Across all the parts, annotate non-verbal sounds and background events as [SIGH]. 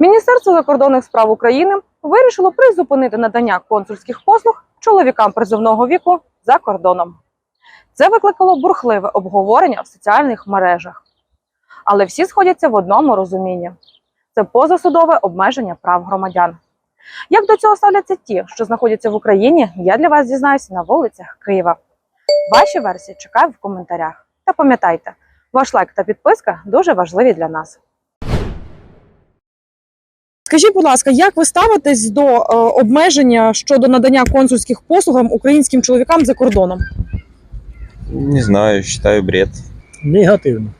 Міністерство закордонних справ України вирішило призупинити надання консульських послуг чоловікам призовного віку за кордоном. Це викликало бурхливе обговорення в соціальних мережах. Але всі сходяться в одному розумінні: це позасудове обмеження прав громадян. Як до цього ставляться ті, що знаходяться в Україні, я для вас дізнаюся на вулицях Києва. Ваші версії чекаю в коментарях. Та пам'ятайте, ваш лайк та підписка дуже важливі для нас. Скажіть, будь ласка, як ви ставитесь до е, обмеження щодо надання консульських послуг українським чоловікам за кордоном? Не знаю, считаю бред. Негативно.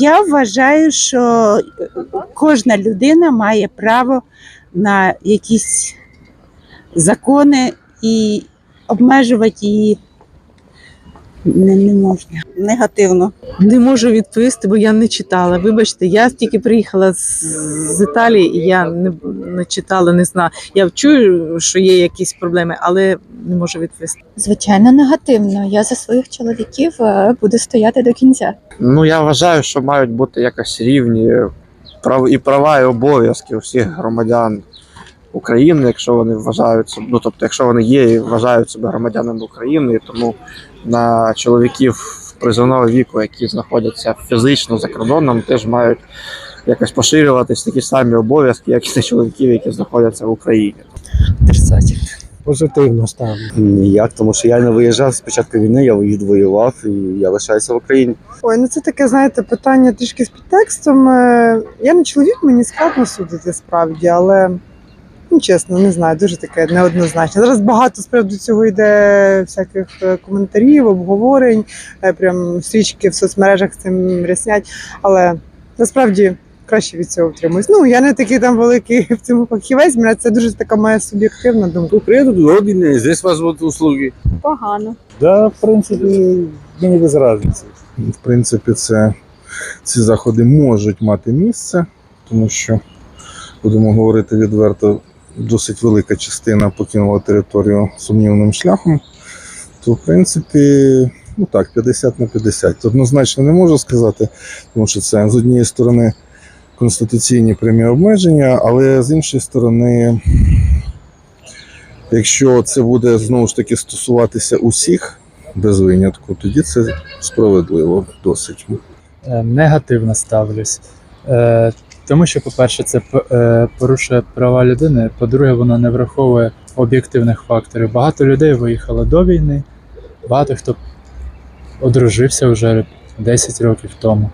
Я вважаю, що кожна людина має право на якісь закони і обмежувати її не, не можна. Негативно. Не можу відповісти, бо я не читала. Вибачте, я тільки приїхала з, з Італії, і я не, не читала, не знаю. Я чую, що є якісь проблеми, але не можу відповісти. Звичайно, негативно. Я за своїх чоловіків е, буду стояти до кінця. Ну я вважаю, що мають бути якось рівні прав і права, і обов'язки у всіх громадян України, якщо вони вважаються, ну тобто, якщо вони є і вважають себе громадянами України, і тому на чоловіків призовного віку, які знаходяться фізично за кордоном, теж мають якось поширюватись такі самі обов'язки, як і на чоловіків, які знаходяться в Україні. Отрицательно. Позитивно ставлю. Ніяк, тому що я не виїжджав з початку війни, я відвоював і я лишаюся в Україні. Ой, ну це таке, знаєте, питання трішки з підтекстом. Е, Я не чоловік, мені складно судити справді, але ну, чесно, не знаю, дуже таке неоднозначне. Зараз багато з приводу цього йде всяких е, коментарів, обговорень, е, прям стрічки в соцмережах з цим ряснять, але насправді. Краще від цього втримуюсь. Ну я не такий там великий [LAUGHS] в цьому фахівець. Мене це дуже така моя суб'єктивна думка. Приїду родини, здесь вас вот услуги. Погано. Да, в принципі, мені без різниці. В принципі, це, ці заходи можуть мати місце, тому що, будемо говорити відверто, досить велика частина покинула територію сумнівним шляхом. То, в принципі, ну так, 50 на 50. Однозначно не можу сказати, тому що це з однієї сторони конституційні прямі обмеження, але з іншої сторони, якщо це буде знову ж таки стосуватися усіх без винятку, тоді це справедливо досить. Е, Негативно ставлюсь. Тому що, по-перше, це е, порушує права людини. По-друге, воно не враховує об'єктивних факторів. Багато людей виїхало до війни, багато хто одружився вже 10 років тому,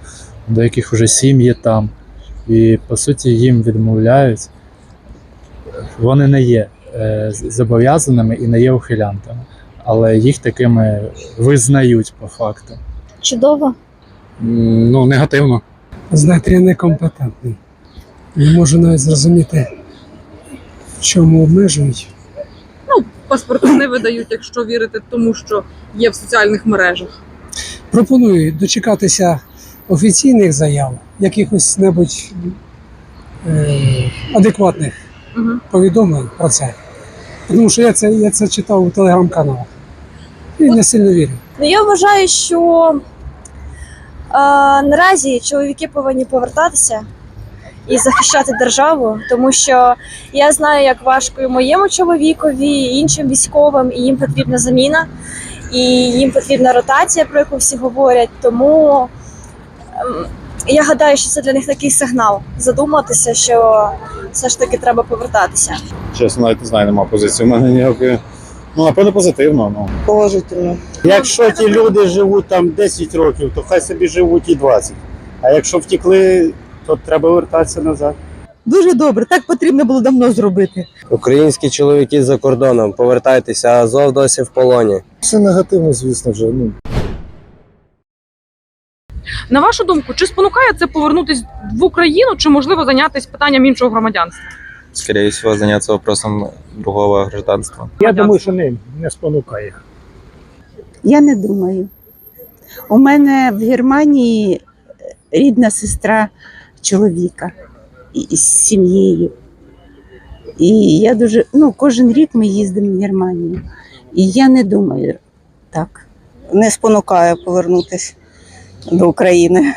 до яких вже сім'ї там. І по суті їм відмовляють. Вони не є е, зобов'язаними і не є ухилянтами, але їх такими визнають по факту. Чудово. Ну, негативно. Знаєте, я некомпетентний. Не можу навіть зрозуміти, в чому обмежують. Ну, Паспорти не видають, якщо вірити тому, що є в соціальних мережах. Пропоную дочекатися офіційних заяв, якихось небудь е, адекватних Мгм. повідомлень про це. Тому що я це, я це читав у телеграм-каналах. І не сильно вірю. Ну я вважаю, що наразі чоловіки повинні повертатися і захищати державу, тому що я знаю, як важко і моєму чоловікові, і іншим військовим, і їм потрібна заміна, і їм потрібна ротація, про яку всі говорять. Тому ем, я гадаю, що це для них такий сигнал задуматися, що все ж таки треба повертатися. Чесно, навіть не знаю, нема позиції. У мене ніякої. Ну, напевно, позитивно. Ну. Положительно. Якщо ті люди живуть там 10 років, то хай собі живуть і 20. А якщо втекли, то треба вертатися назад. Дуже добре, так потрібно було давно зробити. Українські чоловіки за кордоном, повертайтеся, Азов досі в полоні. Це негативно, звісно, вже. Ну, На вашу думку, чи спонукає це повернутись в Україну, чи можливо зайнятися питанням іншого громадянства? Скорее всего, заняться вопросом другого гражданства. Я думаю, що не, не спонукає. Я не думаю. У мене в Германії рідна сестра чоловіка із сім'єю. І я дуже, ну, кожен рік ми їздимо в Германію. І я не думаю так. Не спонукає повернутися до України.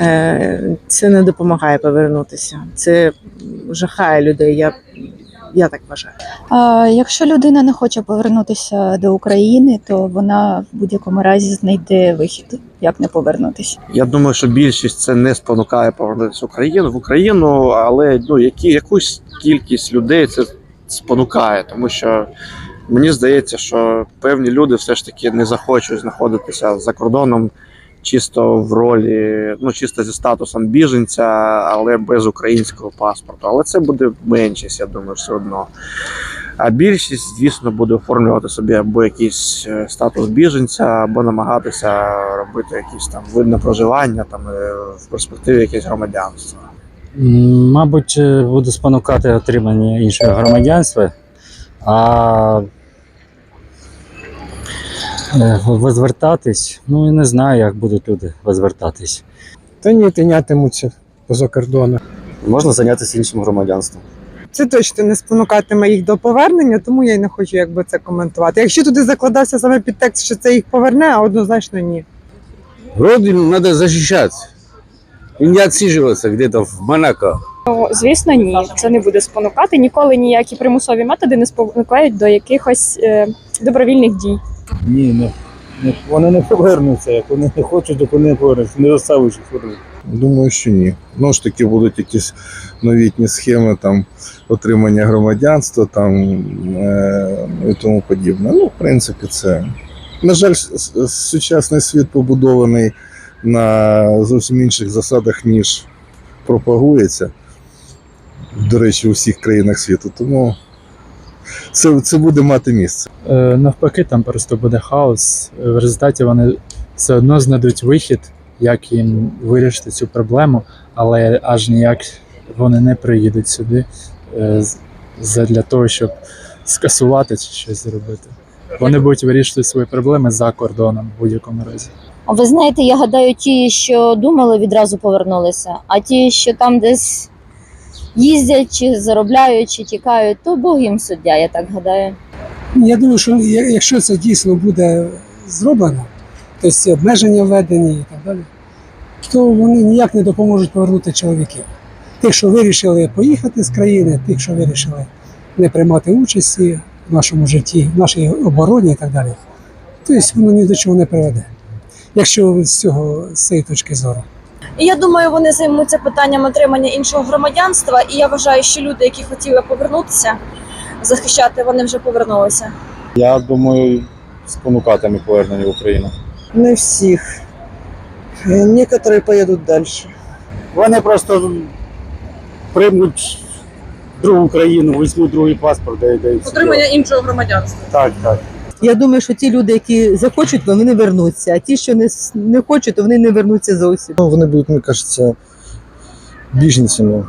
Е, Це не допомагає повернутися. Це жахає людей. Я, я так вважаю. А, якщо людина не хоче повернутися до України, то вона в будь-якому разі знайде вихід, як не повернутися. Я думаю, що більшість це не спонукає повернутися в Україну в Україну, але ну які якусь кількість людей це спонукає, тому що мені здається, що певні люди все ж таки не захочуть знаходитися за кордоном чисто в ролі, ну чисто зі статусом біженця, але без українського паспорту. Але це буде меншість, я думаю, все одно. А більшість, звісно, буде оформлювати собі або якийсь е, статус біженця, або намагатися робити якісь там вид на проживання, там е, в перспективі якесь громадянство. Мабуть, е, буду спонукати отримання іншого громадянства, а возвертатись, ну я не знаю, як будуть люди возвертатись. Та ні, тинятимуться поза кордоном. Можна зайнятися іншим громадянством. Це точно не спонукатиме їх до повернення, тому я й не хочу якби це коментувати. Якщо туди закладався саме підтекст, що це їх поверне, а однозначно ні. Родину треба захищатися. І не відсиджуватися где-то в Монако. Звісно, ні. Це не буде спонукати. Ніколи ніякі примусові методи не спонукають до якихось е, добровільних дій. Ні, не, не, вони не повернуться. Як вони не хочуть, то вони не повернуться. Не заставиш їх. Думаю, що ні. Ну ж таки будуть якісь новітні схеми там отримання громадянства там е, і тому подібне. Ну, в принципі, це. На жаль, сучасний світ побудований на зовсім інших засадах, ніж пропагується. До речі, у всіх країнах світу. Тому це, це буде мати місце. Е, навпаки, там просто буде хаос. Е, В результаті вони все одно знайдуть вихід, як їм вирішити цю проблему, але аж ніяк вони не приїдуть сюди е, для того, щоб скасувати чи щось зробити. Вони будуть вирішувати свої проблеми за кордоном в будь-якому разі. А ви знаєте, я гадаю, ті, що думали, відразу повернулися, а ті, що там десь їздять, чи заробляють, чи тікають, то Бог їм суддя, я так гадаю. Я думаю, що якщо це дійсно буде зроблено, тобто ці обмеження введені і так далі, то вони ніяк не допоможуть повернути чоловіків. Тих, що вирішили поїхати з країни, тих, що вирішили не приймати участі в нашому житті, в нашій обороні і так далі. Тобто воно ні до чого не приведе. Якщо з цього з цієї точки зору. І я думаю, вони займуться питанням отримання іншого громадянства. І я вважаю, що люди, які хотіли повернутися, захищати, вони вже повернулися. Я думаю, спонукатиме повернення в Україну. Не всіх. Некоторі поїдуть далі. Вони просто приймуть другу країну, візьмуть другий паспорт, де йде. іншого громадянства. Так, так. Я думаю, що ті люди, які захочуть, вони вернуться, а ті, що не, не хочуть, то вони не вернуться зовсім. Ну, вони будуть, мені кажеться, біженцями.